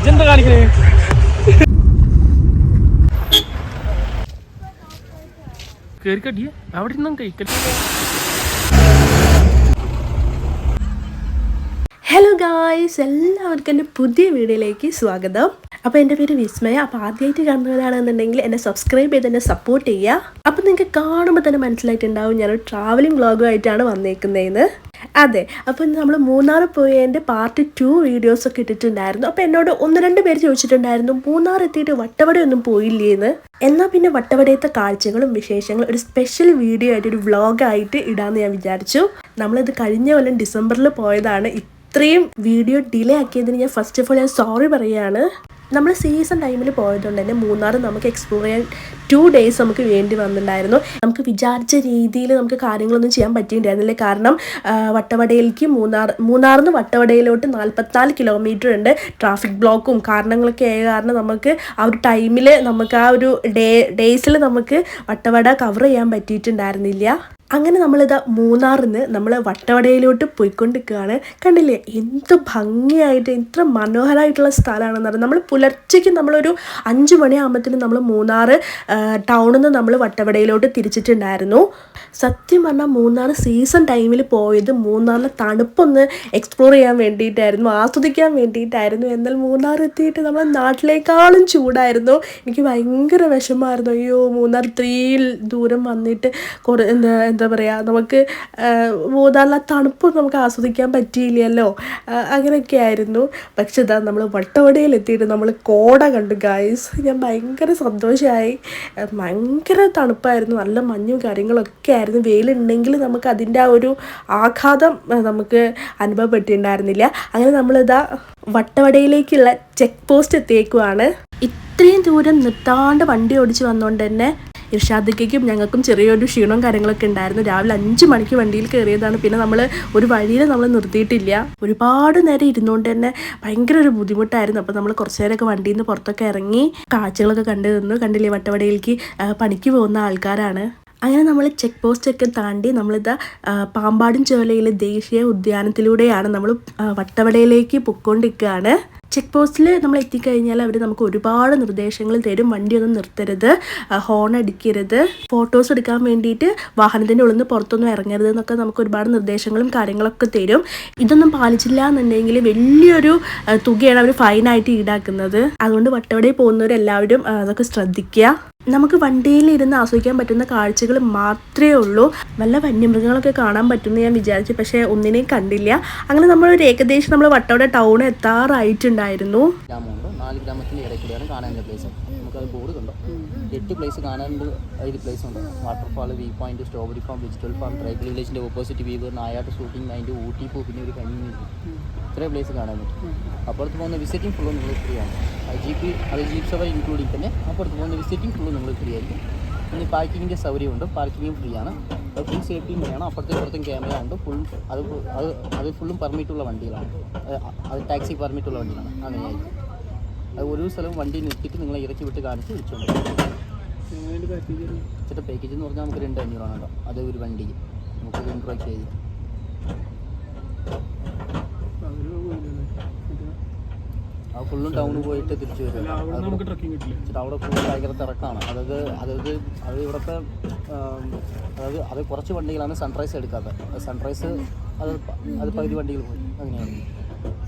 ഇതെന്താ കാണിക്കണേ? കേറിക്കട്ടിയ അവിടെ നിന്നും കഴിക്കട്ടെ ഹലോ ഗായ്സ് എല്ലാവർക്കും എന്റെ പുതിയ വീഡിയോയിലേക്ക് സ്വാഗതം. അപ്പോൾ എന്റെ പേര് വിസ്മയ. അപ്പോൾ ആദ്യമായിട്ട് കാണുന്നവരാണെന്നുണ്ടെങ്കിൽ എന്നെ സബ്സ്ക്രൈബ് ചെയ്ത് എന്നെ സപ്പോർട്ട് ചെയ്യുക. അപ്പോൾ നിങ്ങൾക്ക് കാണുമ്പോൾ തന്നെ മനസ്സിലായിട്ടുണ്ടാവും ഞാനൊരു ട്രാവലിംഗ് വ്ളോഗുമായിട്ടാണ് വന്നേക്കുന്നതെന്ന് അതെ അപ്പോൾ നമ്മൾ മൂന്നാർ പോയതിന്റെ പാർട്ട് ടു വീഡിയോസ് ഒക്കെ ഇട്ടിട്ടുണ്ടായിരുന്നു. അപ്പോൾ എന്നോട് ഒന്ന് രണ്ട് പേര് ചോദിച്ചിട്ടുണ്ടായിരുന്നു മൂന്നാർ എത്തിയിട്ട് വട്ടവടയൊന്നും പോയില്ലേന്ന്? എന്നാൽ പിന്നെ വട്ടവടയത്തെ കാഴ്ചകളും വിശേഷങ്ങളും ഒരു സ്പെഷ്യൽ വീഡിയോ ആയിട്ട് ഒരു വ്ളോഗായിട്ട് ഇടാമെന്ന് ഞാൻ വിചാരിച്ചു. നമ്മളിത് കഴിഞ്ഞ കൊല്ലം ഡിസംബറിൽ പോയതാണ്. ഇത്രയും വീഡിയോ ഡിലേ ആക്കിയതിന് ഞാൻ ഫസ്റ്റ് ഓഫ് ഓൾ ഞാൻ സോറി പറയുകയാണ്. നമ്മൾ സീസൺ ടൈമിൽ പോയതുകൊണ്ട് തന്നെ മൂന്നാർ നമുക്ക് എക്സ്പ്ലോർ ചെയ്യാൻ ടു ഡേയ്സ് നമുക്ക് വേണ്ടി വന്നിട്ടുണ്ടായിരുന്നു. നമുക്ക് വിചാരിച്ച രീതിയിൽ നമുക്ക് കാര്യങ്ങളൊന്നും ചെയ്യാൻ പറ്റിയിട്ടുണ്ടായിരുന്നില്ല. കാരണം വട്ടവടയിലേക്ക് മൂന്നാർ മൂന്നാറിൽ നിന്ന് വട്ടവടയിലോട്ട് നാൽപ്പത്തിനാല് കിലോമീറ്റർ ഉണ്ട്. ട്രാഫിക് ബ്ലോക്കും കാരണങ്ങളൊക്കെ ആയ കാരണം നമുക്ക് ആ ഒരു ടൈമിൽ നമുക്ക് ആ ഒരു ഡേ ഡേയ്സിൽ നമുക്ക് വട്ടവട കവർ ചെയ്യാൻ പറ്റിയിട്ടുണ്ടായിരുന്നില്ല. അങ്ങനെ നമ്മളിതാ മൂന്നാറിൽ നിന്ന് നമ്മൾ വട്ടവടയിലോട്ട് പോയിക്കൊണ്ടിരിക്കുകയാണ്. കണ്ടില്ലേ? എന്ത് ഭംഗിയായിട്ട് എത്ര മനോഹരമായിട്ടുള്ള സ്ഥലമാണെന്ന് പറയുന്നത് നമ്മൾ പുലർച്ചയ്ക്ക് നമ്മളൊരു അഞ്ച് മണിയാകുമ്പോഴത്തേനും നമ്മൾ മൂന്നാർ ടൗണിൽ നിന്ന് നമ്മൾ വട്ടവടയിലോട്ട് തിരിച്ചിട്ടുണ്ടായിരുന്നു. സത്യം പറഞ്ഞാൽ മൂന്നാർ സീസൺ ടൈമിൽ പോയത് മൂന്നാറിലെ തണുപ്പൊന്ന് എക്സ്പ്ലോർ ചെയ്യാൻ വേണ്ടിയിട്ടായിരുന്നു ആസ്വദിക്കാൻ വേണ്ടിയിട്ടായിരുന്നു. എന്നാൽ മൂന്നാർ എത്തിയിട്ട് നമ്മൾ നാട്ടിലേക്കാളും ചൂടായിരുന്നു. എനിക്ക് ഭയങ്കര വിഷമമായിരുന്നു. അയ്യോ മൂന്നാർ ഇത്രയും ദൂരം വന്നിട്ട് കുറേ എന്താ എന്താ പറയുക നമുക്ക് മൂന്നാറിലെ തണുപ്പ് നമുക്ക് ആസ്വദിക്കാൻ പറ്റിയില്ലല്ലോ. അങ്ങനെയൊക്കെ ആയിരുന്നു. പക്ഷെ ഇതാ നമ്മൾ വട്ടവടയിൽ എത്തിയിട്ട് നമ്മൾ കോട കണ്ടു ഗായ്സ് ഞാൻ ഭയങ്കര സന്തോഷമായി ഭയങ്കര തണുപ്പായിരുന്നു. നല്ല മഞ്ഞും കാര്യങ്ങളൊക്കെ ആയിരുന്നു. വെയിലുണ്ടെങ്കിൽ നമുക്ക് അതിന്റെ ആ ഒരു ആഘാതം നമുക്ക് അനുഭവപ്പെട്ടിട്ടുണ്ടായിരുന്നില്ല. അങ്ങനെ നമ്മളിതാ വട്ടവടയിലേക്കുള്ള ചെക്ക് പോസ്റ്റ് എത്തിയേക്കുവാണ്. ഇത്രയും ദൂരം നിർത്താണ്ട് വണ്ടി ഓടിച്ച് വന്നുകൊണ്ട് തന്നെ ഇർഷാദിക്കും ഞങ്ങൾക്കും ചെറിയൊരു ക്ഷീണവും കാര്യങ്ങളൊക്കെ ഉണ്ടായിരുന്നു. രാവിലെ അഞ്ച് മണിക്ക് വണ്ടിയിൽ കയറിയതാണ്. പിന്നെ നമ്മൾ ഒരു വഴിയിൽ നമ്മൾ നിർത്തിയിട്ടില്ല. ഒരുപാട് നേരം ഇരുന്നുകൊണ്ട് തന്നെ ഭയങ്കര ഒരു ബുദ്ധിമുട്ടായിരുന്നു. അപ്പോൾ നമ്മൾ കുറച്ച് നേരമൊക്കെ വണ്ടിയിൽ നിന്ന് പുറത്തൊക്കെ ഇറങ്ങി കാഴ്ചകളൊക്കെ കണ്ടു നിന്നു. കണ്ടില്ലേ വട്ടവടയിലേക്ക് പണിക്ക് പോകുന്ന ആൾക്കാരാണ്. അങ്ങനെ നമ്മൾ ചെക്ക് പോസ്റ്റൊക്കെ താണ്ടി നമ്മളിതാ പാമ്പാടും ചോലയിലെ ദേശീയ ഉദ്യാനത്തിലൂടെയാണ് നമ്മൾ വട്ടവടയിലേക്ക് പൊയ്ക്കൊണ്ടിരിക്കുകയാണ്. ചെക്ക് പോസ്റ്റിൽ നമ്മൾ എത്തിക്കഴിഞ്ഞാൽ അവർ നമുക്ക് ഒരുപാട് നിർദ്ദേശങ്ങൾ തരും. വണ്ടിയൊന്നും നിർത്തരുത്. ഹോൺ അടിക്കരുത്. ഫോട്ടോസ് എടുക്കാൻ വേണ്ടിയിട്ട് വാഹനത്തിന്റെ ഉള്ളിൽ നിന്ന് പുറത്തൊന്നും ഇറങ്ങരുത് എന്നൊക്കെ നമുക്ക് ഒരുപാട് നിർദ്ദേശങ്ങളും കാര്യങ്ങളൊക്കെ തരും. ഇതൊന്നും പാലിച്ചില്ല എന്നുണ്ടെങ്കിൽ വലിയൊരു തുകയാണ് അവർ ഫൈനായിട്ട് ഈടാക്കുന്നത്. അതുകൊണ്ട് വട്ടവടയിൽ പോകുന്നവരെല്ലാവരും അതൊക്കെ ശ്രദ്ധിക്കുക. നമുക്ക് വണ്ടിയിൽ ഇരുന്ന് ആസ്വദിക്കാൻ പറ്റുന്ന കാഴ്ചകൾ മാത്രമേ ഉള്ളൂ. നല്ല വന്യമൃഗങ്ങളൊക്കെ കാണാൻ പറ്റുമെന്ന് ഞാൻ വിചാരിച്ചു പക്ഷേ ഒന്നിനെയും കണ്ടില്ല. അങ്ങനെ നമ്മൾ ഒരു ഏകദേശം നമ്മൾ വട്ടവട ടൗൺ എത്താറായിട്ടുണ്ടായിരുന്നു. നാല് ഗ്രാമത്തിന്റെ ഇടയിൽ കൂടിയാണ് കാണാനുള്ള പ്ലേസ് ബോർഡ് കണ്ടോ? എട്ട് പ്ലേസ് കാണാനുണ്ട്. ಐದು പ്ലേസ് ഉണ്ട്. Waterfall view point strawberry farm vegetable farm tribal വില്ലേജിന്റെ opposite view Nayattu shooting മൈൻഡ് ഊട്ടി പൂ പിന്നെ ഒരു കഞ്ഞി ഇത്രയും പ്ലേസ് കാണാൻ പറ്റും. അപ്പുറത്ത് പോകുന്ന വിസിറ്റിംഗ് ഫുള്ള് നിങ്ങൾ ഫ്രീ ആണ്. ജീപ്പ് അത് ജീപ്പ് സവാരി ഇൻക്ലൂഡിങ് തന്നെ അപ്പുറത്ത് പോകുന്ന വിസിറ്റിംഗ് ഫുള്ള് നിങ്ങൾ ഫ്രീ ആയിരിക്കും. പിന്നെ പാർക്കിങ്ങിന്റെ സൗകര്യമുണ്ട് പാർക്കിങ്ങും ഫ്രീ ആണ്. അത് ഫുൾ സേഫ്റ്റിയും വേണം. അപ്പുറത്തും ഇപ്പുറത്തും ക്യാമറ ഉണ്ട്. ഫുൾ അത് അത് അത് ഫുള്ളും പെർമിറ്റുള്ള വണ്ടികളാണ്. അത് ടാക്സി പെർമിറ്റുള്ള വണ്ടികളാണ്. അങ്ങനെയായിരിക്കും അത് ഒരു സ്ഥലം വണ്ടി നിർത്തിയിട്ട് നിങ്ങളെ ഇറക്കി വിട്ട് കാണിച്ച് വിളിച്ചുകൊണ്ട് ചേട്ടാ പാക്കേജ് എന്ന് പറഞ്ഞാൽ നമുക്ക് രണ്ട് അഞ്ഞൂറാണ് കേട്ടോ. അത് ഒരു വണ്ടിക്ക് നമുക്ക് രണ്ട് രൂപയ്ക്ക് ആ ഫുള്ളും ടൗണിൽ പോയിട്ട് തിരിച്ചു വരും. എന്നിട്ട് അവിടെ ഫുൾ ഭയങ്കര തിരക്കാണ്. അതായത് അതായത് അത് ഇവിടുത്തെ അതായത് അത് കുറച്ച് വണ്ടികളാണ് സൺറൈസ് എടുക്കാത്തത്. സൺറൈസ് അത് അത് പകുതി വണ്ടികൾ പോയി. അങ്ങനെയാണ്.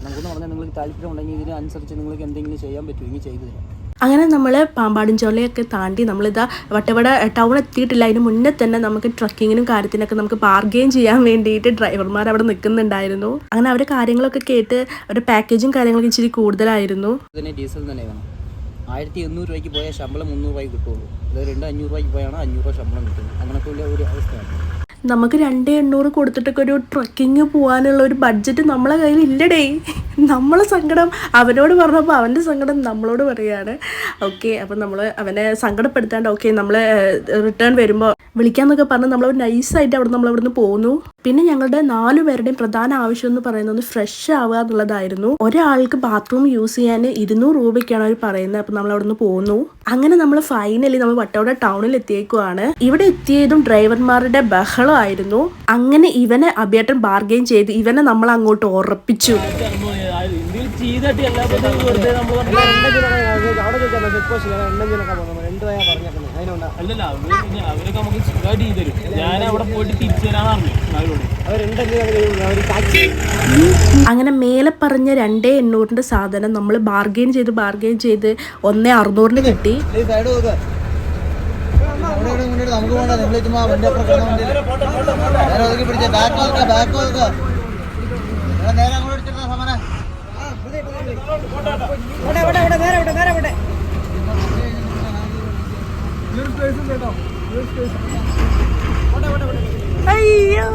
നമുക്കെന്ന് പറഞ്ഞാൽ നിങ്ങൾക്ക് താല്പര്യം ഉണ്ടെങ്കിൽ ഇതിനനുസരിച്ച് നിങ്ങൾക്ക് എന്തെങ്കിലും ചെയ്യാൻ പറ്റുമെങ്കിൽ ചെയ്തു തരാം അങ്ങനെ നമ്മൾ പാമ്പാടും ചോലയൊക്കെ താണ്ടി നമ്മളിതാ വട്ടവട ടൗൺ എത്തിയിട്ടില്ല. അതിന് മുന്നേ തന്നെ നമുക്ക് ട്രക്കിങ്ങിനും കാര്യത്തിനൊക്കെ നമുക്ക് ബാർഗെയിൻ ചെയ്യാൻ വേണ്ടിയിട്ട് ഡ്രൈവർമാർ അവിടെ നിൽക്കുന്നുണ്ടായിരുന്നു അങ്ങനെ അവരുടെ കാര്യങ്ങളൊക്കെ കേട്ട് അവരുടെ പാക്കേജും കാര്യങ്ങളൊക്കെ ഇച്ചിരി കൂടുതലായിരുന്നു. ഡീസൽ തന്നെ വേണം. ആയിരത്തി എണ്ണൂറ് രൂപയ്ക്ക് പോയാൽ ശമ്പളം മുന്നൂറ് രൂപയ്ക്ക് കിട്ടുള്ളൂ. അത് രണ്ട് അഞ്ഞൂറ് രൂപയ്ക്ക് പോയാണ് അഞ്ഞൂറ് രൂപ ശമ്പളം കിട്ടുന്നത്? അങ്ങനത്തെ ഒരു അവസ്ഥയാണ്. നമുക്ക് രണ്ട് എണ്ണൂറ് കൊടുത്തിട്ടൊക്കെ ഒരു ട്രക്കിങ് പോകാനുള്ള ഒരു ബഡ്ജറ്റ് നമ്മളെ കയ്യിൽ ഇല്ലടേ നമ്മളെ സങ്കടം അവനോട് പറഞ്ഞപ്പോൾ അവന്റെ സങ്കടം നമ്മളോട് പറയുകയാണ് ഓക്കെ അപ്പം നമ്മൾ അവനെ സങ്കടപ്പെടുത്താണ്ട് ഓക്കെ നമ്മൾ റിട്ടേൺ വരുമ്പോൾ വിളിക്കാന്നൊക്കെ പറഞ്ഞ് നമ്മൾ നൈസായിട്ട് അവിടെ നമ്മൾ അവിടുന്ന് പോന്നു. പിന്നെ ഞങ്ങളുടെ നാലു പേരുടെയും പ്രധാന ആവശ്യം എന്ന് പറയുന്നത് ഫ്രഷ് ആവുക എന്നുള്ളതായിരുന്നു. ഒരാൾക്ക് ബാത്റൂം യൂസ് ചെയ്യാൻ ഇരുന്നൂറ് രൂപയ്ക്കാണ് അവർ പറയുന്നത്. അപ്പം നമ്മൾ അവിടുന്ന് പോന്നു. അങ്ങനെ നമ്മൾ ഫൈനലി നമ്മൾ വട്ടവട ടൗണിൽ എത്തിയേക്കുവാണ്. ഇവിടെ എത്തിയതും ഡ്രൈവർമാരുടെ ബഹളമായിരുന്നു അങ്ങനെ ഇവനെ അഭിയേട്ടൻ ബാർഗെയിൻ ചെയ്ത് ഇവനെ നമ്മൾ അങ്ങോട്ട് ഉറപ്പിച്ചു. അങ്ങനെ മേലെ പറഞ്ഞ രണ്ടേ എണ്ണൂറിന്റെ സാധനം നമ്മൾ ബാർഗെയിൻ ചെയ്ത് ബാർഗെയിൻ ചെയ്ത് ഒന്നേ അറുന്നൂറിന് കിട്ടി. ഇവിടെ മുന്നോട്ട് നമുക്ക് പോകണ്ട നിങ്ങൾ ചുമ്മാ വണ്ടി അപ്പുറം വണ്ടി നേരെ ഒതുക്കി പിടിച്ച ബാക്ക് നോക്കുക ബാക്ക് നോക്കുക നേരെ അങ്ങോട്ട് അടിച്ചിട്ടാ സമരം അയ്യോ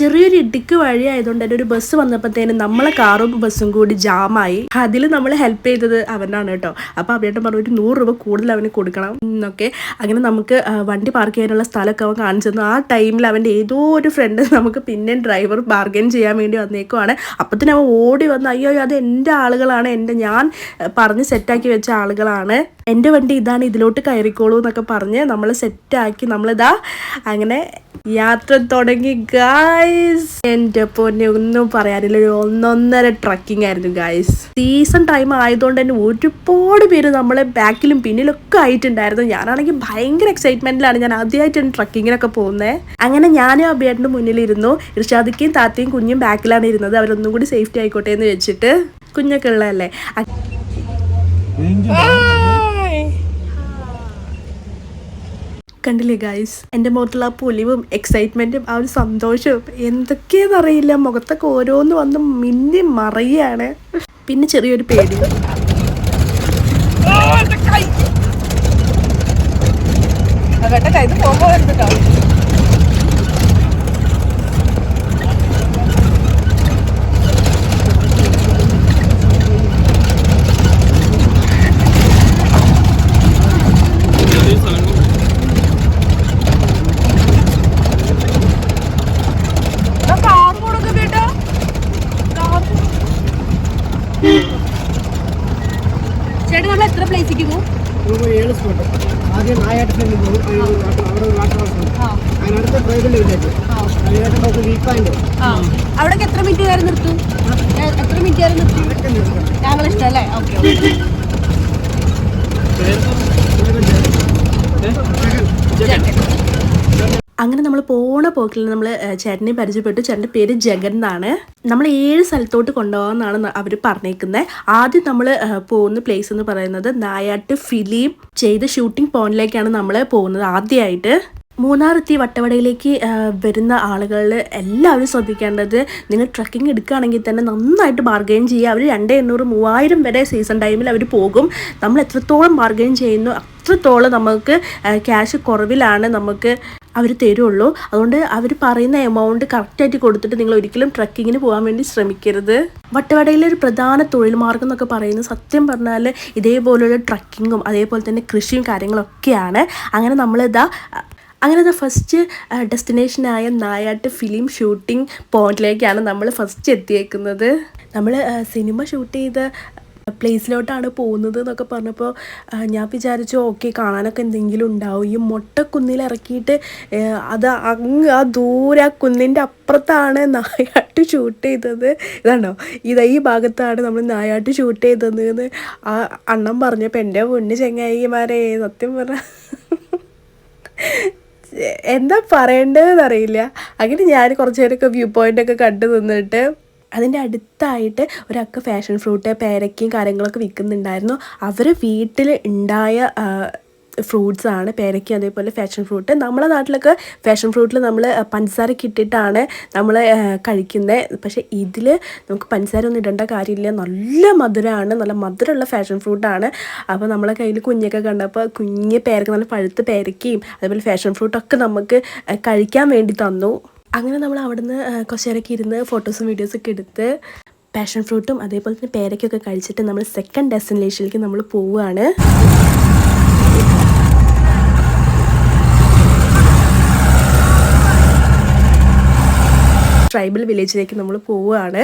ചെറിയൊരു ഇടുക്ക് വഴി ആയതുകൊണ്ട് തന്നെ ഒരു ബസ് വന്നപ്പോഴത്തേനും നമ്മളെ കാറും ബസ്സും കൂടി ജാമായി അതിൽ നമ്മൾ ഹെൽപ്പ് ചെയ്തത് അവനാണ് കേട്ടോ. അപ്പോൾ അവിടേട്ട് പറഞ്ഞു ഒരു നൂറ് രൂപ കൂടുതൽ അവന് കൊടുക്കണം. എന്നൊക്കെ അങ്ങനെ നമുക്ക് വണ്ടി പാർക്ക് ചെയ്യാനുള്ള സ്ഥലമൊക്കെ അവൻ കാണിച്ചു തന്നു. ആ ടൈമിൽ അവന്റെ ഏതോ ഒരു ഫ്രണ്ട് നമുക്ക് പിന്നെ ഡ്രൈവർ ബാർഗൻ ചെയ്യാൻ വേണ്ടി വന്നേക്കുവാണ്. അപ്പത്തിന് അവൻ ഓടി വന്ന് അയ്യോ അത് എന്റെ ആളുകളാണ്. എന്റെ ഞാൻ പറഞ്ഞ് സെറ്റാക്കി വെച്ച ആളുകളാണ്. എന്റെ വണ്ടി ഇതാണ് ഇതിലോട്ട് കയറിക്കോളൂ എന്നൊക്കെ പറഞ്ഞ് നമ്മൾ സെറ്റാക്കി നമ്മളിതാ അങ്ങനെ യാത്ര തുടങ്ങി. ഗായ്സ് എന്റെ പൊന്നെ ഒന്നും പറയാനില്ല. ഒരു ഒന്നൊന്നര ട്രക്കിംഗ് ആയിരുന്നു ഗായ്സ് സീസൺ ടൈം ആയതുകൊണ്ട് തന്നെ ഒരുപാട് പേര് നമ്മളെ ബാക്കിലും പിന്നിലൊക്കെ ആയിട്ടുണ്ടായിരുന്നു. ഞാനാണെങ്കിൽ ഭയങ്കര എക്സൈറ്റ്മെന്റിലാണ് ഞാൻ ആദ്യമായിട്ടാണ് ട്രക്കിങ്ങിനൊക്കെ പോകുന്നത് അങ്ങനെ ഞാനും അഭിയേട്ടന്റെ മുന്നിലിരുന്നു. ഇർഷാദിക്കയും താത്തയും കുഞ്ഞും ബാക്കിലാണ് ഇരുന്നത്. അവരൊന്നും കൂടി സേഫ്റ്റി ആയിക്കോട്ടെ എന്ന് വെച്ചിട്ട്. കുഞ്ഞൊക്കെ ഉള്ളതല്ലേ? കണ്ടില്ലേ ഗായ്സ് എന്റെ മുഖത്തുള്ള ആ പൊലിവും എക്സൈറ്റ്മെന്റും ആ ഒരു സന്തോഷവും എന്തൊക്കെയാണെന്നറിയില്ല മുഖത്തൊക്കെ ഓരോന്ന് വന്ന് മിന്നി മറയാണ്. പിന്നെ ചെറിയൊരു പേടി. ചേട്ടാ നമ്മൾ എത്ര പ്ലേസിലേക്ക് പോകും ഏഴ് സ്പോട്ട് ആദ്യം നായാട്ട് ഫ്രണ്ട് പോകും ഒരു വാട്ടർ- അവിടെ ഒരു വാട്ടർ ഹൗസ് ഉണ്ട് അതിനടുത്ത് ട്രൈബൽ വില്ലേജ് അതിനായിട്ട് നമുക്ക് വീക്ക് പോയിന്റ് അവിടെ നിർത്തും. എത്ര മിനിറ്റ് നിർത്തും? അങ്ങനെ നമ്മൾ പോണ പോക്കിൽ നമ്മൾ ചേട്ടനെ പരിചയപ്പെട്ടു. ചേട്ടന്റെ പേര് ജഗൻ എന്നാണ്. നമ്മൾ ഏഴ് സ്ഥലത്തോട്ട് കൊണ്ടുപോകാമെന്നാണ് അവർ പറഞ്ഞേക്കുന്നത് ആദ്യം നമ്മൾ പോകുന്ന പ്ലേസ് എന്ന് പറയുന്നത് നായാട്ട് ഫിലിം ചെയ്ത ഷൂട്ടിംഗ് പോയിന്റിലേക്കാണ് നമ്മൾ പോകുന്നത് ആദ്യമായിട്ട് മൂന്നാറെത്തി വട്ടവടയിലേക്ക് വരുന്ന ആളുകളിൽ എല്ലാവരും ശ്രദ്ധിക്കേണ്ടത് നിങ്ങൾ ട്രക്കിംഗ് എടുക്കുകയാണെങ്കിൽ തന്നെ നന്നായിട്ട് ബാർഗെയിൻ ചെയ്യുക. അവർ രണ്ട് എണ്ണൂറ് മൂവായിരം വരെ സീസൺ ടൈമിൽ അവർ പോകും. നമ്മൾ എത്രത്തോളം ബാർഗെയിൻ ചെയ്യുന്നു അത്രത്തോളം നമുക്ക് ക്യാഷ് കുറവിലാണ് നമുക്ക് അവർ തരുള്ളൂ. അതുകൊണ്ട് അവർ പറയുന്ന എമൗണ്ട് കറക്റ്റായിട്ട് കൊടുത്തിട്ട് നിങ്ങൾ ഒരിക്കലും ട്രക്കിങ്ങിന് പോകാൻ വേണ്ടി ശ്രമിക്കരുത്. വട്ടവടയിലെ ഒരു പ്രധാന തൊഴിൽ മാർഗം എന്നൊക്കെ പറയുന്നത് സത്യം പറഞ്ഞാൽ ഇതേപോലെയുള്ള ട്രക്കിങ്ങും അതേപോലെ തന്നെ കൃഷിയും കാര്യങ്ങളൊക്കെയാണ്. അങ്ങനെ നമ്മളിതാ അങ്ങനെ ഫസ്റ്റ് ഡെസ്റ്റിനേഷനായ നായാട്ട് ഫിലിം ഷൂട്ടിംഗ് പോയിന്റിലേക്കാണ് നമ്മൾ ഫസ്റ്റ് എത്തിയേക്കുന്നത്. നമ്മൾ സിനിമ ഷൂട്ട് ചെയ്ത പ്ലേസിലോട്ടാണ് പോകുന്നത് എന്നൊക്കെ പറഞ്ഞപ്പോൾ ഞാൻ വിചാരിച്ചു ഓക്കെ കാണാനൊക്കെ എന്തെങ്കിലും ഉണ്ടാവും. ഈ മൊട്ടക്കുന്നിൽ ഇറക്കിയിട്ട് അത് അങ്ങ് ആ ദൂരെ ആ കുന്നിന്റെ അപ്പുറത്താണ് നായാട്ട് ഷൂട്ട് ചെയ്തത്. ഇതാണോ? ഇതാ ഈ ഭാഗത്താണ് നമ്മൾ നായാട്ട് ഷൂട്ട് ചെയ്തത് എന്ന് ആ അണ്ണൻ പറഞ്ഞപ്പോൾ എന്റെ പൊണ്ണ് ചെങ്ങായിമാരെ സത്യം പറഞ്ഞ. എന്താ പറയേണ്ടതെന്ന് അറിയില്ല അങ്ങനെ ഞാൻ കുറച്ച് നേരമൊക്കെ വ്യൂ പോയിന്റ് ഒക്കെ കണ്ടു നിന്നിട്ട് അതിന്റെ അടുത്തായിട്ട് ഒരക്ക ഫാഷൻ ഫ്രൂട്ട് പേരക്കയും കാര്യങ്ങളൊക്കെ വിൽക്കുന്നുണ്ടായിരുന്നു. അവർ വീട്ടിൽ ഉണ്ടായ ഫ്രൂട്ട്സ് ആണ് പേരയ്ക്ക അതേപോലെ ഫാഷൻ ഫ്രൂട്ട് നമ്മളെ നാട്ടിലൊക്കെ ഫാഷൻ ഫ്രൂട്ടിൽ നമ്മൾ പഞ്ചസാരയൊക്കെ ഇട്ടിട്ടാണ് നമ്മൾ കഴിക്കുന്നത് പക്ഷേ ഇതിൽ നമുക്ക് പഞ്ചസാര ഒന്നും ഇടേണ്ട കാര്യമില്ല. നല്ല മധുരമാണ് നല്ല മധുരമുള്ള ഫാഷൻ ഫ്രൂട്ടാണ് അപ്പോൾ നമ്മളെ കയ്യിൽ കുഞ്ഞൊക്കെ കണ്ടപ്പോൾ കുഞ്ഞ് പേരക്ക നല്ല പഴുത്ത് പേരയ്ക്കയും അതേപോലെ ഫാഷൻ ഫ്രൂട്ടൊക്കെ നമുക്ക് കഴിക്കാൻ വേണ്ടി തന്നു. അങ്ങനെ നമ്മൾ അവിടുന്ന് കുറച്ച് നേരമൊക്കെ ഇരുന്ന് ഫോട്ടോസും വീഡിയോസൊക്കെ എടുത്ത് പാഷൻ ഫ്രൂട്ടും അതേപോലെ തന്നെ പേരയ്ക്കൊക്കെ കഴിച്ചിട്ട് നമ്മൾ സെക്കൻഡ് ഡെസ്റ്റിനേഷനിലേക്ക് നമ്മൾ പോവുകയാണ് ട്രൈബൽ വില്ലേജിലേക്ക് നമ്മൾ പോവുകയാണ്.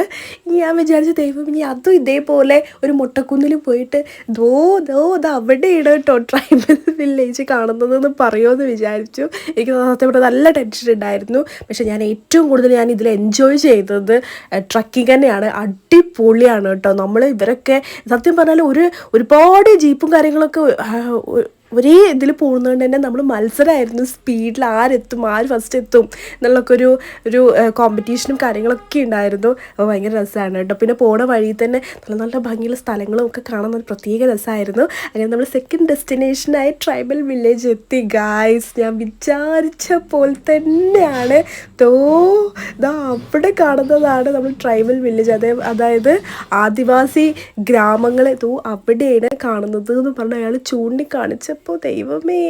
ഞാൻ വിചാരിച്ച ദൈവം ഇനി അതും ഇതേപോലെ ഒരു മുട്ടക്കുന്നിൽ പോയിട്ട് ദോ ദോ അത് അവിടെയാണ് കേട്ടോ ട്രൈബൽ വില്ലേജ് കാണുന്നതെന്ന് പറയുമെന്ന് വിചാരിച്ചു. എനിക്ക് സത്യം പറഞ്ഞാൽ നല്ല ടെൻഷൻ ഉണ്ടായിരുന്നു. പക്ഷെ ഞാൻ ഏറ്റവും കൂടുതൽ ഞാൻ ഇതിൽ എൻജോയ് ചെയ്തത് ട്രക്കിംഗ് തന്നെയാണ്. അടിപൊളിയാണ് കേട്ടോ നമ്മൾ ഇവരൊക്കെ സത്യം പറഞ്ഞാൽ ഒരു ഒരുപാട് ജീപ്പും കാര്യങ്ങളൊക്കെ ഒരേ ഇതിൽ പോകുന്നതുകൊണ്ട് തന്നെ നമ്മൾ മത്സരമായിരുന്നു സ്പീഡിൽ ആരെത്തും ആര് ഫസ്റ്റ് എത്തും എന്നുള്ളൊക്കെ ഒരു ഒരു കോമ്പറ്റീഷനും കാര്യങ്ങളൊക്കെ ഉണ്ടായിരുന്നു. അപ്പോൾ ഭയങ്കര രസമാണ് കേട്ടോ. പിന്നെ പോണ വഴി തന്നെ നല്ല നല്ല ഭംഗിയുള്ള സ്ഥലങ്ങളും ഒക്കെ കാണാൻ ഒരു പ്രത്യേക രസമായിരുന്നു അങ്ങനെ നമ്മൾ സെക്കൻഡ് ഡെസ്റ്റിനേഷനായി ട്രൈബൽ വില്ലേജ് എത്തി. ഗായ്സ് ഞാൻ വിചാരിച്ച പോലെ തന്നെയാണ്. തോ ഇതാ അവിടെ കാണുന്നതാണ് നമ്മൾ ട്രൈബൽ വില്ലേജ് അതേ അതായത് ആദിവാസി ഗ്രാമങ്ങളെ. തോ അവിടെയാണ് കാണുന്നത് എന്ന് പറഞ്ഞ് അയാൾ ചൂണ്ടിക്കാണിച്ചപ്പോൾ ദൈവമേ.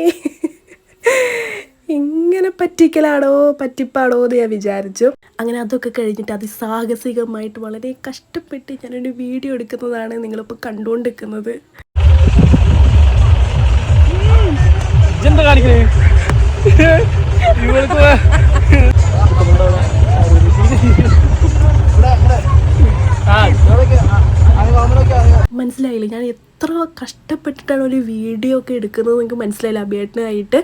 ഇങ്ങനെ പറ്റിക്കലാണോ പറ്റിപ്പാണോ എന്ന് ഞാൻ വിചാരിച്ചു. അങ്ങനെ അതൊക്കെ കഴിഞ്ഞിട്ട് അതിസാഹസികമായിട്ട് വളരെ കഷ്ടപ്പെട്ട് ഞാനൊരു വീഡിയോ എടുക്കുന്നതാണ് നിങ്ങളിപ്പോൾ കണ്ടുകൊണ്ടിരിക്കുന്നത്. ആ മനസ്സിലായില്ല. ഞാൻ എത്ര കഷ്ടപ്പെട്ടിട്ടാണ് ഒരു വീഡിയോ ഒക്കെ എടുക്കുന്നത് നിങ്ങൾക്ക് മനസ്സിലായില്ല. അഭിയേട്ടനായിട്ട്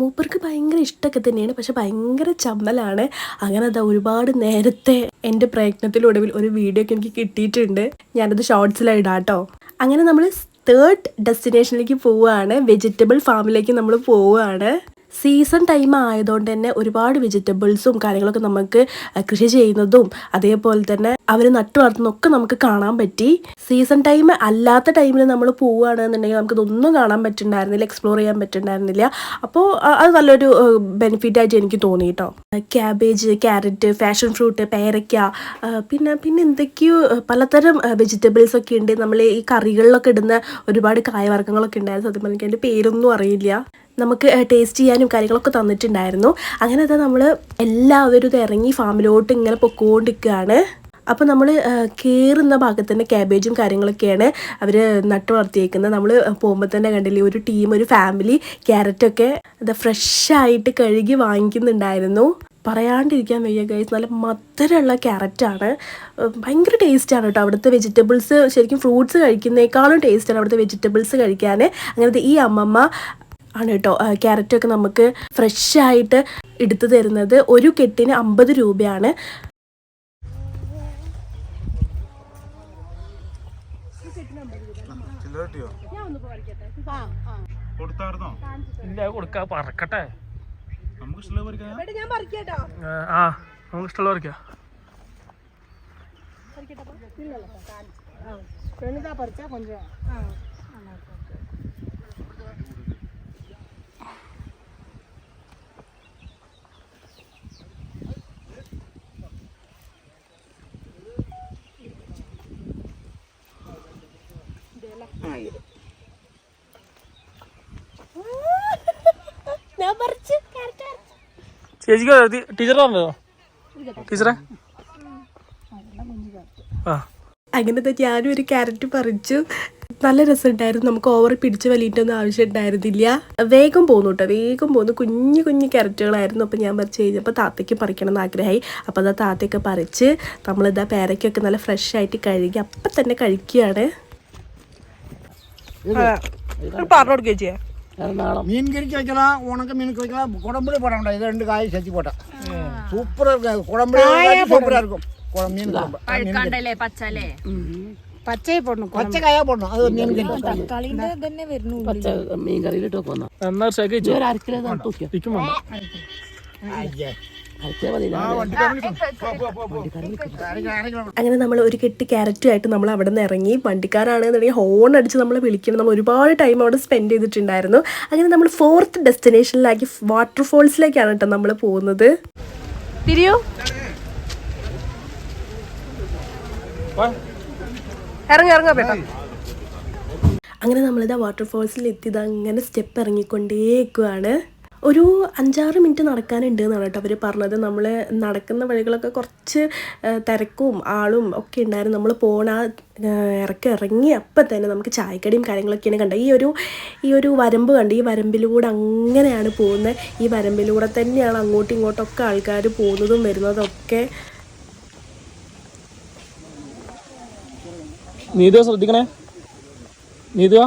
മൂപ്പർക്ക് ഭയങ്കര ഇഷ്ടമൊക്കെ തന്നെയാണ്. പക്ഷെ ഭയങ്കര ചമ്മലാണ്. അങ്ങനെ അതാ ഒരുപാട് നേരത്തെ എന്റെ പ്രയത്നത്തിലൊടുവിൽ ഒരു വീഡിയോ ഒക്കെ എനിക്ക് കിട്ടിയിട്ടുണ്ട്. ഞാനത് ഷോർട്സിലാണ് ഇടാട്ടോ അങ്ങനെ നമ്മൾ തേർഡ് ഡെസ്റ്റിനേഷനിലേക്ക് പോവുകയാണ് വെജിറ്റബിൾ ഫാമിലേക്ക് നമ്മൾ പോവുകയാണ് സീസൺ ടൈം ആയതുകൊണ്ട് തന്നെ ഒരുപാട് വെജിറ്റബിൾസും കാര്യങ്ങളൊക്കെ നമുക്ക് കൃഷി ചെയ്യുന്നതും അതേപോലെ തന്നെ അവർ നട്ടു വളർത്തുന്നതൊക്കെ നമുക്ക് കാണാൻ പറ്റി. സീസൺ ടൈം അല്ലാത്ത ടൈമിൽ നമ്മൾ പോവുകയാണെന്നുണ്ടെങ്കിൽ നമുക്കിതൊന്നും കാണാൻ പറ്റുന്നുണ്ടായിരുന്നില്ല എക്സ്പ്ലോർ ചെയ്യാൻ പറ്റുന്നുണ്ടായിരുന്നില്ല അപ്പോൾ അത് നല്ലൊരു ബെനിഫിറ്റ് ആയിട്ട് എനിക്ക് തോന്നി കേട്ടോ. ക്യാബേജ് ക്യാരറ്റ് ഫാഷൻ ഫ്രൂട്ട് പേരയ്ക്ക പിന്നെ പിന്നെ എന്തൊക്കെയോ പലതരം വെജിറ്റബിൾസ് ഒക്കെ ഉണ്ട്. നമ്മൾ ഈ കറികളിലൊക്കെ ഇടുന്ന ഒരുപാട് കായവർഗങ്ങളൊക്കെ ഉണ്ടായിരുന്നു. സത്യം പറഞ്ഞാൽ അതിന്റെ പേരൊന്നും അറിയില്ല. നമുക്ക് ടേസ്റ്റ് ചെയ്യാനും കാര്യങ്ങളൊക്കെ തന്നിട്ടുണ്ടായിരുന്നു. അങ്ങനെ അതാ നമ്മൾ എല്ലാവരും ഇറങ്ങി ഫാമിലോട്ട് ഇങ്ങനെ പൊക്കോണ്ടിരിക്കുകയാണ്. അപ്പോൾ നമ്മൾ കയറുന്ന ഭാഗത്ത് തന്നെ ക്യാബേജും കാര്യങ്ങളൊക്കെയാണ് അവർ നട്ട് വളർത്തിയേക്കുന്നത്. നമ്മൾ പോകുമ്പോൾ തന്നെ കണ്ടില്ലേ ഒരു ടീം ഒരു ഫാമിലി ക്യാരറ്റൊക്കെ അത് ഫ്രഷായിട്ട് കഴുകി വാങ്ങിക്കുന്നുണ്ടായിരുന്നു. പറയാണ്ടിരിക്കാൻ വയ്യ ഗൈസ് നല്ല മധുരമുള്ള ക്യാരറ്റാണ് ഭയങ്കര ടേസ്റ്റാണ് കേട്ടോ. അവിടുത്തെ വെജിറ്റബിൾസ് ശരിക്കും ഫ്രൂട്ട്സ് കഴിക്കുന്നേക്കാളും ടേസ്റ്റാണ് അവിടുത്തെ വെജിറ്റബിൾസ് കഴിക്കാൻ. അങ്ങനത്തെ ഈ അമ്മമ്മ ആണ് കേട്ടോ. ക്യാരറ്റൊക്കെ നമുക്ക് ഫ്രഷ് ആയിട്ട് എടുത്തു തരുന്നത് ഒരു കെട്ടിന് അമ്പത് രൂപയാണ്. ഇല്ല കൊടുക്കാ പറക്കട്ടെ. നമുക്ക് ഇഷ്ടമുള്ള പറിക്കാനാ ആ നമുക്ക് ഇഷ്ടമുള്ള ചേച്ചിക്ക് ടീച്ചർ പറഞ്ഞോ? ടീച്ചറെ? ആ. അങ്ങനത്തെ ഞാനും ഒരു ക്യാരറ്റ് പറിച്ചു. നല്ല രസമുണ്ടായിരുന്നു. നമുക്ക് ഓവർ പിടിച്ച് വലിയിട്ടൊന്നും ആവശ്യമുണ്ടായിരുന്നില്ല വേഗം പോന്നു കേട്ടോ. വേഗം പോന്നു. കുഞ്ഞു കുഞ്ഞു ക്യാരറ്റുകളായിരുന്നു. അപ്പോൾ ഞാൻ പറിച്ച് കഴിഞ്ഞപ്പോൾ താത്തയ്ക്ക് പറിക്കണം എന്ന് ആഗ്രഹമായി. അപ്പോൾ അതാ താത്തയൊക്കെ പറിച്ച് നമ്മളിതാ പേരയ്ക്കൊക്കെ നല്ല ഫ്രഷ് ആയിട്ട് കഴുകി അപ്പം തന്നെ കഴിക്കുകയാണ്. പറഞ്ഞു കൊടുക്കുക ചേച്ചിയെ மீன் கறிக்கு வைக்கலாம் உனக்கு மீனுக்கு வைக்கலாம் குழம்புல போட வேண்டாம் இது ரெண்டு காய் செஞ்சு போட்டேன் சூப்பரா இருக்கும் குழம்புல சூப்பரா இருக்கும் குழம்பு மீன் குழம்பு ஆ, மீன் கறி. കണ്ടല്ലേ പച്ചല്ലേ പച്ചയെ പോടണം பச்சை காயா போடணும் அது மீன் கறி തക്കാളിന്റെ തന്നെ വരുന്നു മീൻ കറിയിലിട്ട് വെക്കുന്ന എന്നാ ശരി ചേച്ചി ഒരു അരക്കിലോ തൂക്കിയോ അങ്ങനെ നമ്മൾ ഒരു കെട്ട് ക്യാരറ്റുമായിട്ട് നമ്മൾ അവിടെ നിന്ന് ഇറങ്ങി വണ്ടിക്കാരാണെന്നുണ്ടെങ്കിൽ ഹോൺ അടിച്ച് നമ്മളെ വിളിക്കണം. നമ്മൾ ഒരുപാട് ടൈം അവിടെ സ്പെൻഡ് ചെയ്തിട്ടുണ്ടായിരുന്നു. അങ്ങനെ നമ്മൾ ഫോർത്ത് ഡെസ്റ്റിനേഷനിലാക്കി വാട്ടർഫോൾസിലേക്കാണ് കേട്ടോ നമ്മൾ പോകുന്നത്. തിരിയോ. അങ്ങനെ നമ്മളിതാ വാട്ടർഫോൾസിൽ എത്തിയത്. അങ്ങനെ സ്റ്റെപ്പ് ഇറങ്ങിക്കൊണ്ടേക്കുവാണ് ഒരു അഞ്ചാറ് മിനിറ്റ് നടക്കാനുണ്ട് എന്നാണ് കേട്ടോ അവർ പറഞ്ഞത്. നമ്മൾ നടക്കുന്ന വഴികളൊക്കെ കുറച്ച് തിരക്കും ആളും ഒക്കെ ഉണ്ടായിരുന്നു. നമ്മൾ പോണ ഇറക്കി ഇറങ്ങി അപ്പം തന്നെ നമുക്ക് ചായക്കടിയും കാര്യങ്ങളൊക്കെയാണ് കണ്ടത്. ഈ ഒരു ഈ ഒരു വരമ്പ് കണ്ട് ഈ വരമ്പിലൂടെ അങ്ങനെയാണ് പോകുന്നത്. ഈ വരമ്പിലൂടെ തന്നെയാണ് അങ്ങോട്ടും ഇങ്ങോട്ടൊക്കെ ആൾക്കാർ പോകുന്നതും വരുന്നതൊക്കെ. നീതുവാ ശ്രദ്ധിക്കണേ. നീതുവാ.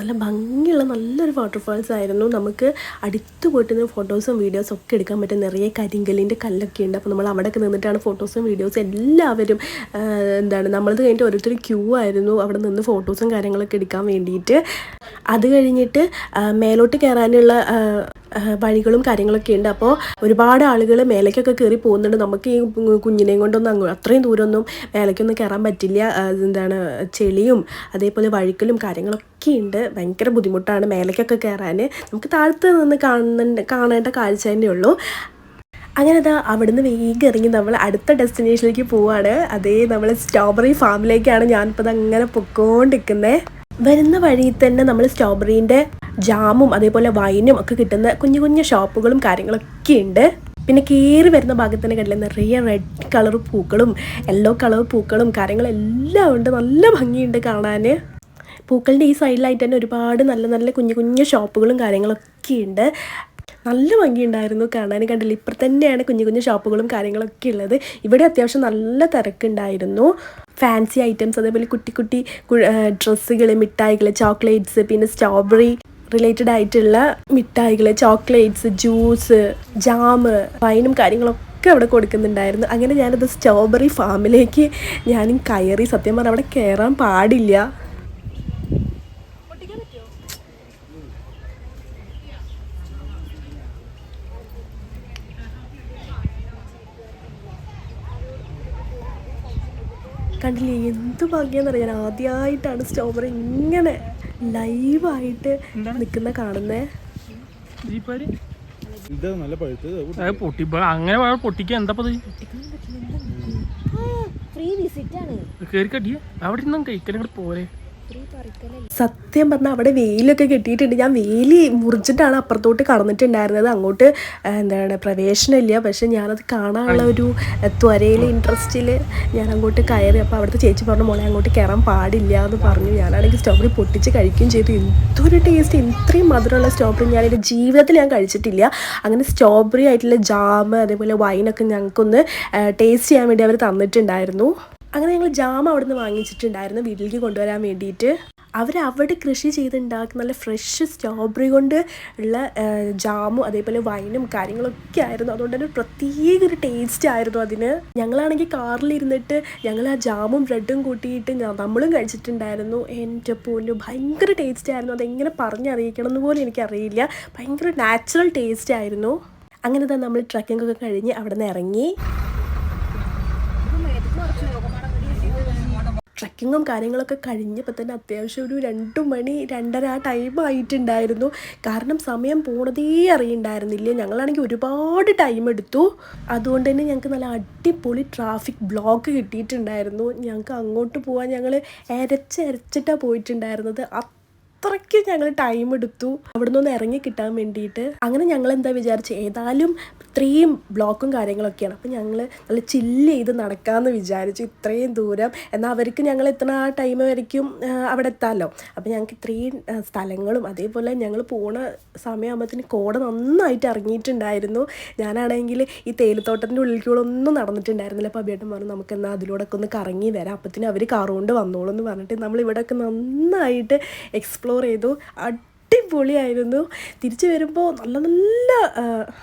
നല്ല ഭംഗിയുള്ള നല്ലൊരു വാട്ടർഫാൾസ് ആയിരുന്നു. നമുക്ക് അടുത്ത് പോയിട്ട് നിന്ന് ഫോട്ടോസും വീഡിയോസും ഒക്കെ എടുക്കാൻ പറ്റും നിറയെ കരിങ്കലിന്റെ കല്ലൊക്കെ ഉണ്ട്. അപ്പോൾ നമ്മൾ അവിടെയൊക്കെ നിന്നിട്ടാണ് ഫോട്ടോസും വീഡിയോസും എല്ലാവരും എന്താണ് നമ്മളത് കഴിഞ്ഞിട്ട് ഓരോരുത്തർ ക്യൂ ആയിരുന്നു. അവിടെ നിന്ന് ഫോട്ടോസും കാര്യങ്ങളൊക്കെ എടുക്കാൻ വേണ്ടിയിട്ട്. അത് കഴിഞ്ഞിട്ട് മേലോട്ട് കയറാനുള്ള വഴികളും കാര്യങ്ങളൊക്കെ ഉണ്ട്. അപ്പോൾ ഒരുപാട് ആളുകൾ മേലേക്കൊക്കെ കയറി പോകുന്നുണ്ട്. നമുക്ക് ഈ കുഞ്ഞിനെയും കൊണ്ടൊന്നും അങ്ങ് അത്രയും ദൂരമൊന്നും മേലേക്കൊന്നും കയറാൻ പറ്റില്ല. എന്താണ് ചെളിയും അതേപോലെ വഴുക്കലും കാര്യങ്ങളൊക്കെ ഉണ്ട്. ഭയങ്കര ബുദ്ധിമുട്ടാണ് മേലേക്കൊക്കെ കയറാൻ നമുക്ക് താഴത്ത് നിന്ന് കാണുന്ന കാണേണ്ട കാഴ്ച തന്നെ ഉള്ളൂ. അങ്ങനെ അതാ അവിടുന്ന് വേഗം ഇറങ്ങി നമ്മൾ അടുത്ത ഡെസ്റ്റിനേഷനിലേക്ക് പോവാണ്. അതേ നമ്മൾ സ്ട്രോബെറി ഫാമിലേക്കാണ് ഞാനിപ്പോൾ അങ്ങനെ പൊക്കോണ്ടിരിക്കുന്നത് വരുന്ന വഴിയിൽ തന്നെ നമ്മൾ സ്ട്രോബെറീന്റെ ജാമും അതേപോലെ വൈനും ഒക്കെ കിട്ടുന്ന കുഞ്ഞു കുഞ്ഞു ഷോപ്പുകളും കാര്യങ്ങളൊക്കെ ഉണ്ട്. പിന്നെ കയറി വരുന്ന ഭാഗത്ത് തന്നെ കണ്ടില്ല നിറയെ റെഡ് കളർ പൂക്കളും യെല്ലോ കളർ പൂക്കളും കാര്യങ്ങളും എല്ലാം ഉണ്ട്. നല്ല ഭംഗിയുണ്ട് കാണാൻ. പൂക്കളുടെ ഈ സൈഡിലായിട്ട് തന്നെ ഒരുപാട് നല്ല നല്ല കുഞ്ഞു കുഞ്ഞു ഷോപ്പുകളും കാര്യങ്ങളൊക്കെ ഉണ്ട്. നല്ല ഭംഗിയുണ്ടായിരുന്നു കാണാൻ. കണ്ടില്ല ഇപ്പം തന്നെയാണ് കുഞ്ഞു കുഞ്ഞു ഷോപ്പുകളും കാര്യങ്ങളൊക്കെ ഉള്ളത്. ഇവിടെ അത്യാവശ്യം നല്ല തിരക്കുണ്ടായിരുന്നു. ഫാൻസി ഐറ്റംസ് അതേപോലെ കുട്ടി കുട്ടി ഡ്രസ്സുകൾ മിഠായികൾ ചോക്ലേറ്റ്സ് പിന്നെ സ്ട്രോബെറി റിലേറ്റഡ് ആയിട്ടുള്ള മിഠായികൾ ചോക്ലേറ്റ്സ് ജ്യൂസ് ജാമ് വൈനും കാര്യങ്ങളൊക്കെ ഒക്കെ അവിടെ കൊടുക്കുന്നുണ്ടായിരുന്നു. അങ്ങനെ ഞാനത് സ്ട്രോബെറി ഫാമിലേക്ക് ഞാനും കയറി. സത്യം പറഞ്ഞാൽ അവിടെ കയറാൻ പാടില്ല. കണ്ടില്ലേ എന്ത് ഭാഗ്യാന്നറിയാം ഞാൻ ആദ്യമായിട്ടാണ് സ്ട്രോബെറി ഇങ്ങനെ ലൈവായിട്ട് നിൽക്കുന്ന കാണുന്നേ. നല്ല പഴുത്തത്. അങ്ങനെ പൊട്ടിക്കാൻ എന്താ ഫ്രീ വിസിറ്റ് ആണ്. കേറി കട്ടിയ അവിടെ നിന്നും കഴിക്കലും കൂടെ പോരെ. സത്യം പറഞ്ഞാൽ അവിടെ വെയിലൊക്കെ കിട്ടിയിട്ടുണ്ട്. ഞാൻ വെയിൽ മുറിച്ചിട്ടാണ് അപ്പുറത്തോട്ട് കടന്നിട്ടുണ്ടായിരുന്നത്. അങ്ങോട്ട് എന്താണ് പ്രവേശനമില്ല. പക്ഷെ ഞാനത് കാണാനുള്ള ഒരു ത്വരയിൽ ഇൻട്രസ്റ്റിൽ ഞാൻ അങ്ങോട്ട് കയറി. അപ്പോൾ അവിടുത്തെ ചേച്ചി പറഞ്ഞു മോളെ അങ്ങോട്ട് കയറാൻ പാടില്ല എന്ന് പറഞ്ഞു. ഞാനാണെങ്കിൽ സ്ട്രോബറി പൊട്ടിച്ച് കഴിക്കുകയും ചെയ്തു. എന്തൊരു ടേസ്റ്റ് ഇത്രയും മധുരമുള്ള സ്ട്രോബറി ഞാൻ എന്റെ ജീവിതത്തിൽ ഞാൻ കഴിച്ചിട്ടില്ല. അങ്ങനെ സ്ട്രോബറി ആയിട്ടുള്ള ജാം അതേപോലെ വൈനൊക്കെ ഞങ്ങൾക്കൊന്ന് ടേസ്റ്റ് ചെയ്യാൻ വേണ്ടി അവർ തന്നിട്ടുണ്ടായിരുന്നു. അങ്ങനെ ഞങ്ങൾ ജാം അവിടെ നിന്ന് വാങ്ങിച്ചിട്ടുണ്ടായിരുന്നു വീട്ടിലേക്ക് കൊണ്ടുവരാൻ വേണ്ടിയിട്ട്. അവർ അവിടെ കൃഷി ചെയ്തുണ്ടാക്കുന്ന നല്ല ഫ്രഷ് സ്ട്രോബെറി കൊണ്ട് ഉള്ള ജാമും അതേപോലെ വൈനും കാര്യങ്ങളൊക്കെ ആയിരുന്നു. അതുകൊണ്ട് തന്നെ പ്രത്യേക ഒരു ടേസ്റ്റ് ആയിരുന്നു അതിന്. ഞങ്ങളാണെങ്കിൽ കാറിലിരുന്നിട്ട് ഞങ്ങൾ ആ ജാമും ബ്രെഡും കൂട്ടിയിട്ട് നമ്മളും കഴിച്ചിട്ടുണ്ടായിരുന്നു. എന്റെ പോലും ഭയങ്കര ടേസ്റ്റ് ആയിരുന്നു. അതെങ്ങനെ പറഞ്ഞറിയിക്കണം എന്ന് പോലും എനിക്കറിയില്ല. ഭയങ്കര നാച്ചുറൽ ടേസ്റ്റ് ആയിരുന്നു. അങ്ങനെ തന്നെ നമ്മൾ ട്രക്കിംഗ് ഒക്കെ കഴിഞ്ഞ് അവിടെ നിന്ന് ഇറങ്ങി. ട്രക്കിങ്ങും കാര്യങ്ങളൊക്കെ കഴിഞ്ഞപ്പോൾ തന്നെ അത്യാവശ്യം ഒരു രണ്ട് മണി രണ്ടര ആ ടൈം ആയിട്ടുണ്ടായിരുന്നു. കാരണം സമയം പോണതേ അറിയണ്ടായിരുന്നില്ല. ഞങ്ങളാണെങ്കിൽ ഒരുപാട് ടൈം എടുത്തു. അതുകൊണ്ട് തന്നെ ഞങ്ങൾക്ക് നല്ല അടിപൊളി ട്രാഫിക് ബ്ലോക്ക് കിട്ടിയിട്ടുണ്ടായിരുന്നു. ഞങ്ങൾക്ക് അങ്ങോട്ട് പോകാൻ ഞങ്ങൾ അരച്ചരച്ചിട്ടാണ് പോയിട്ടുണ്ടായിരുന്നത്. അത്രയ്ക്ക് ഞങ്ങൾ ടൈം എടുത്തു. അവിടെ നിന്ന് ഇറങ്ങി കിട്ടാൻ വേണ്ടിയിട്ട്. അങ്ങനെ ഞങ്ങൾ എന്താ വിചാരിച്ചു? ഏതായാലും ഇത്രയും ബ്ലോക്കും കാര്യങ്ങളൊക്കെയാണ്. അപ്പം ഞങ്ങൾ നല്ല ചില്ല് ചെയ്ത് നടക്കാമെന്ന് വിചാരിച്ചു ഇത്രയും ദൂരം. എന്നാൽ അവർക്ക് ഞങ്ങൾ എത്തണ ആ ടൈം വരയ്ക്കും അവിടെ എത്താമല്ലോ അപ്പം ഞങ്ങൾക്ക് ഇത്രയും സ്ഥലങ്ങളും അതേപോലെ ഞങ്ങൾ പോണ സമയമാകുമ്പോഴത്തേന് കോട നന്നായിട്ട് ഇറങ്ങിയിട്ടുണ്ടായിരുന്നു. ഞാനാണെങ്കിൽ ഈ തേയിലത്തോട്ടത്തിന്റെ ഉള്ളിൽ ഒന്നും നടന്നിട്ടുണ്ടായിരുന്നില്ല. അപ്പോൾ അബിയേട്ടൻ പറഞ്ഞു നമുക്ക് എന്നാൽ അതിലൂടെയൊക്കെ ഒന്ന് കറങ്ങി വരാം. അപ്പത്തിന് അവർ കാറുകൊണ്ട് വന്നോളൂ എന്ന് പറഞ്ഞിട്ട് നമ്മൾ ഇവിടെയൊക്കെ നന്നായിട്ട് എക്സ്പ്ലോർ ചെയ്തു. അടിപൊളിയായിരുന്നു. തിരിച്ചു വരുമ്പോൾ നല്ല നല്ല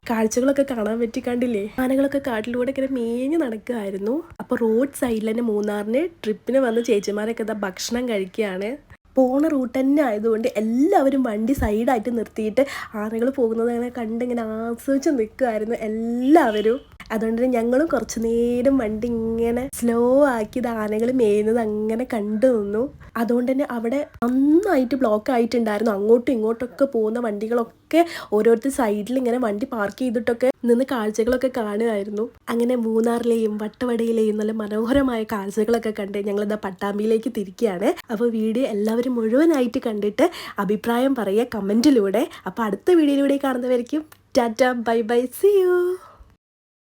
കാഴ്ചകളൊക്കെ കാണാൻ പറ്റി കണ്ടില്ലേ? ആനകളൊക്കെ കാട്ടിലൂടെ ഇങ്ങനെ മേഞ്ഞ് നടക്കുകയായിരുന്നു. അപ്പോൾ റോഡ് സൈഡിൽ തന്നെ മൂന്നാറിന് ട്രിപ്പിന് വന്ന ചേച്ചിമാരൊക്കെ ഇതാ ഭക്ഷണം കഴിക്കുകയാണ്. പോണ റൂട്ട് തന്നെ ആയതുകൊണ്ട് എല്ലാവരും വണ്ടി സൈഡായിട്ട് നിർത്തിയിട്ട് ആനകൾ പോകുന്നത് അങ്ങനെ കണ്ടിങ്ങനെ ആസ്വദിച്ച് നിൽക്കുമായിരുന്നു എല്ലാവരും. അതുകൊണ്ട് ഞങ്ങളും കുറച്ച് നേരം വണ്ടി ഇങ്ങനെ സ്ലോ ആക്കി ആനകൾ മേയുന്നത് അങ്ങനെ കണ്ടു നിന്നു. അതുകൊണ്ട് തന്നെ അവിടെ നന്നായിട്ട് ബ്ലോക്ക് ആയിട്ടുണ്ടായിരുന്നു. അങ്ങോട്ടും ഇങ്ങോട്ടൊക്കെ പോകുന്ന വണ്ടികളൊക്കെ ഓരോരുത്തർ സൈഡിൽ ഇങ്ങനെ വണ്ടി പാർക്ക് ചെയ്തിട്ടൊക്കെ നിന്ന് കാഴ്ചകളൊക്കെ കാണുമായിരുന്നു. അങ്ങനെ മൂന്നാറിലെയും വട്ടവടയിലെയും നല്ല മനോഹരമായ കാഴ്ചകളൊക്കെ കണ്ട് ഞങ്ങളിതാ പട്ടാമ്പിയിലേക്ക് തിരിക്കുകയാണ്. അപ്പോൾ വീഡിയോ എല്ലാവരും മുഴുവനായിട്ട് കണ്ടിട്ട് അഭിപ്രായം പറയുക കമന്റിലൂടെ അപ്പോൾ അടുത്ത വീഡിയോയിലൂടെ കാണുന്നവരിക്കും tata bye bye see you.